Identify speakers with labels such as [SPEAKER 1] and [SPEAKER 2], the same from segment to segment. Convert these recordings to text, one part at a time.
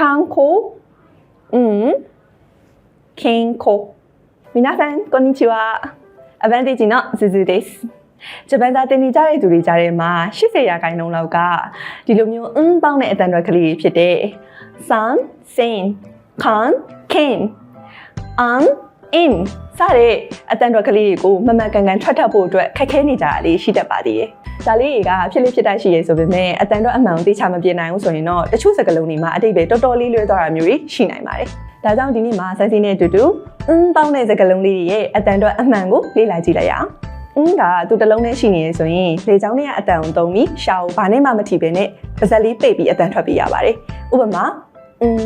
[SPEAKER 1] 看口うん健康皆さんこんにちはアバンテージのすずですဂျပန်သားတင်နေကြတဲ့သူတွေကြားထဲမှာ80ရာခိုင်နှုန်းလောက်ကဒီလိုမျိုးအင်းပေါင်းတဲ့အတန်တွေကလေးဖြစ်တဲ့ sun sin kan kin an in စတဲ့အတန်တော်ကလေးတွေကိုမမှန်ကန်ကန်ထွက်ထပ်ဖို့အတွက်ခက်ခဲနေကြတာလေးရှိတတ်ပါသေးတယ်။ဒါလေးတွေကဖြစ်လေးဖြစ်တတ်ရှိရဲဆိုပေမဲ့အတန်တော်အမှန်ကိုသိချမပြေနိုင်ဘူးဆိုရင်တော့တချို့စကားလုံးတွေမှာအတိတ်ပဲတော်တော်လေးလွဲသွားတာမျိုးတွေရှိနိုင်ပါတယ်။ဒါကြောင့်ဒီနေ့မှာဆက်စီနဲ့အတူတူအင်းပေါင်းတဲ့စကားလုံးလေးတွေရဲ့အတန်တော်အမှန်ကိုလေ့လာကြည့်လိုက်ရအောင်။အင်းကသူတစ်လုံးနဲ့ရှိနေရဆိုရင်လေချောင်းနဲ့အတန်ကိုတုံးပြီးရှာကိုဘာနဲ့မှမထိပဲနဲ့ပါဇက်လေးပိတ်ပြီးအတန်ထွက်ပေးရပါတယ်။ဥပမာအင်း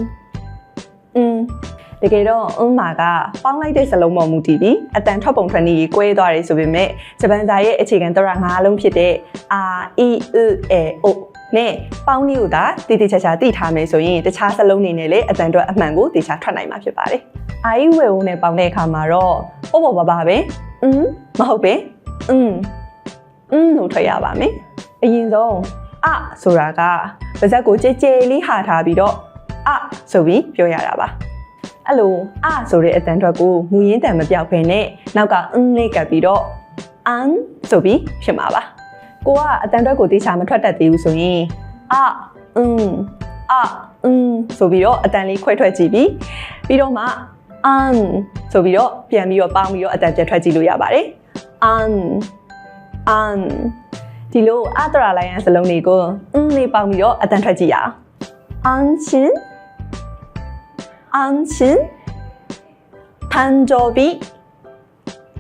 [SPEAKER 1] အင်း တကယ်တော့အင်းမာကပေါင်းလိုက်တဲ့စလုံးပေါ်မူတည်ပြီးအတန်ထွက်ပုံထွက်နည်းကြီးကွဲသွားတယ်ဆိုပေမဲ့ဂျပန်စာရဲ့အခြေခံသရငါးလုံးဖြစ်တဲ့ R E U A O နဲ့ပေါင်းနည်းကိုသာတည်တည်ချာချာသိထားမယ်ဆိုရင်တခြားစလုံးတွေနဲ့လည်းအတန်ထွက်အမှန်ကိုတည်ချာထွက်နိုင်မှာဖြစ်ပါတယ်။ I ဝေဦးနဲ့ပေါင်းတဲ့အခါမှာတော့ပေါ့ပေါ့ပါပါပဲ။อืมမဟုတ်ပဲ။อืมอืมလို့ထွက်ရပါမယ်။အရင်ဆုံးအဆိုတာကပါဇက်ကိုကြဲကြဲလေးဟာထားပြီးတော့အဆိုပြီးပြောရတာပါ။ အဲ့လိုအဆိုတဲ့အတန်ထွက်ကိုမူရင်းတန်မပြောက်ဖ ೇನೆ နောက်ကအင်းလေးကပ်ပြီးတော့အန်ဆိုပြီးဖြစ်မှာပါကိုကအတန်ထွက်ကိုတေချာမထွက်တတ်သေးဘူးဆိုရင်အအင်းအအင်းဆိုပြီးတော့အတန်လေးခွဲထွက်ကြည့်ပြီးပြီးတော့မှအန်ဆိုပြီးတော့ပြန်ပြီးတော့ပေါင်းပြီးတော့အတန်ပြတ်ထွက်ကြည့်လို့ရပါတယ်အန်အန်ဒီလိုအတရာလိုင်းရန်စလုံးတွေကိုအင်းလေးပေါင်းပြီးတော့အတန်ထွက်ကြည့်ရအောင်အန်ချင်း 安心誕生日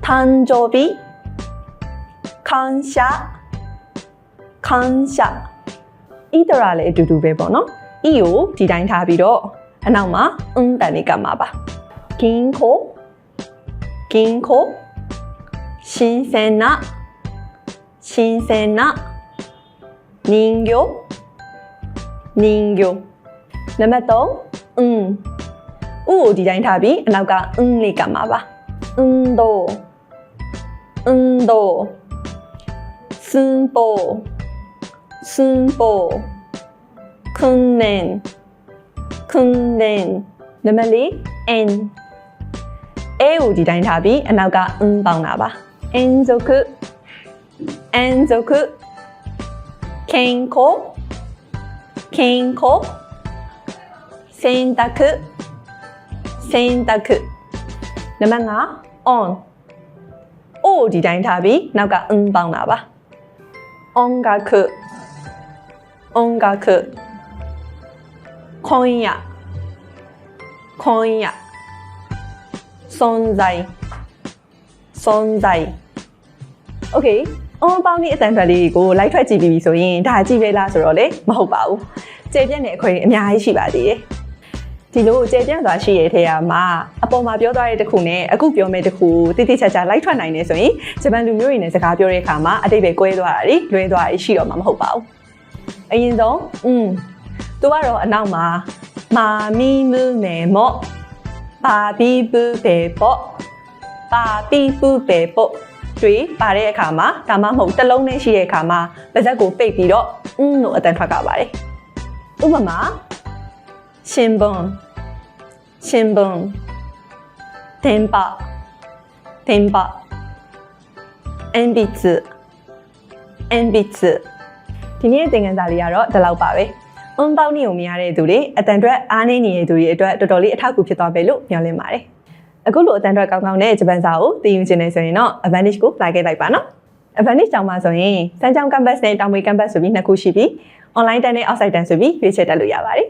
[SPEAKER 1] 誕生日感謝感謝ဤတရာလည်းအတူတူပဲပေါ့နော်ဤကိုဒီတိုင်းထားပြီးတော့အနောက်မှာအင်းတန်လေးကမှာပါ銀行銀行新鮮な新鮮な人形人形နံပါတ်3อืม ဥကိုဒီတိုင်းထားပြီးအနောက်ကအင်းလေးကမှာပါအင်းတို့အင်းတို့စင်ပိုစင်ပို訓練訓練နံပါတ်၄ n a ကိုဒီတိုင်းထားပြီးအနောက်ကအင်းပေါင်းတာပါအင်းဇုクအင်းဇုク健康健康洗濯 洗濯နံပါတ်5 on အိုဒီတိုင်းထားပြီးနောက်ကအင်းပေါင်းတာပါ音楽音楽今夜今夜存在存在 Okay အွန်ပေါင်းဒီအတန်ထွက်လေးကိုလိုက်ထွက်ကြည့်ပြီးပြီဆိုရင်ဒါကြည့်ပဲလားဆိုတော့လေမဟုတ်ပါဘူးကျေပြက်တဲ့အခွင့်အများကြီးရှိပါသေးတယ် ဒီလိုကျေပြန့်စွာရှိရတဲ့ထဲမှာအပေါ်မှာပြောသွားတဲ့တစ်ခုနဲ့အခုပြောမယ့်တစ်ခုတိတိကျကျလိုက်ထွက်နိုင်နေဆိုရင်ဂျပန်လူမျိုးတွေနဲ့စကားပြောတဲ့အခါမှာအတိတ်ပဲကွဲသွားတာတွေလွဲသွားတာရှိတော့မှာမဟုတ်ပါဘူးအရင်ဆုံးอืมသူကတော့အနောက်မှာမာမီမူနေမော့ပါပီပူပေပေါ့ပါပီပူပေပေါ့တွေပါတဲ့အခါမှာဒါမှမဟုတ်တစ်လုံးနဲ့ရှိတဲ့အခါမှာပါဇက်ကိုပိတ်ပြီးတော့อืมလို့အတန်ထွက်ကြပါတယ်ဥပမာရှင်ဘွန် 新闻电波电波铅笔铅笔ဒီနေ့သင်ခန်းစာလေးကတော့ဒီလောက်ပါပဲအွန်ပေါက်နေုံမရတဲ့သူတွေအတန်အတွက်အားနေနေတဲ့သူတွေအတွက်တော်တော်လေးအထောက်အကူဖြစ်သွားမယ်လို့မျှော်လင့်ပါတယ်အခုလိုအတန်အတွက်ကောင်းကောင်းနဲ့ဂျပန်စာကိုသင်ယူခြင်းနေဆိုရင်တော့ advantage ကိုလိုက်ခဲ့လိုက်ပါနော် advantage တောင်မှာဆိုရင်စမ်းချောင်း campus နဲ့တောင်မွေ campus ဆိုပြီးနှစ်ခုရှိပြီး online တန်းနဲ့ outside တန်းဆိုပြီးရွေးချယ်တက်လို့ရပါတယ်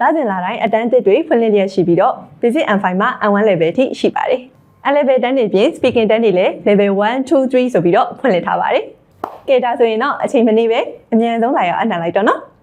[SPEAKER 1] လာစဉ်လာတိုင်းအတန်းသစ်တွေဖွင့်လှစ်လျက်ရှိပြီးတော့ Basic and 5မှာ N1 level ထိရှိပါတယ်။ N level တန်းတွေပြင် speaking တန်းတွေလည်း level 1 2 3ဆိုပြီးတော့ဖွင့်လှစ်ထားပါတယ်။ကဲဒါဆိုရင်တော့အချိန်မနေပဲအမြန်ဆုံးလာရောက်အနံလိုက်တော့နော်။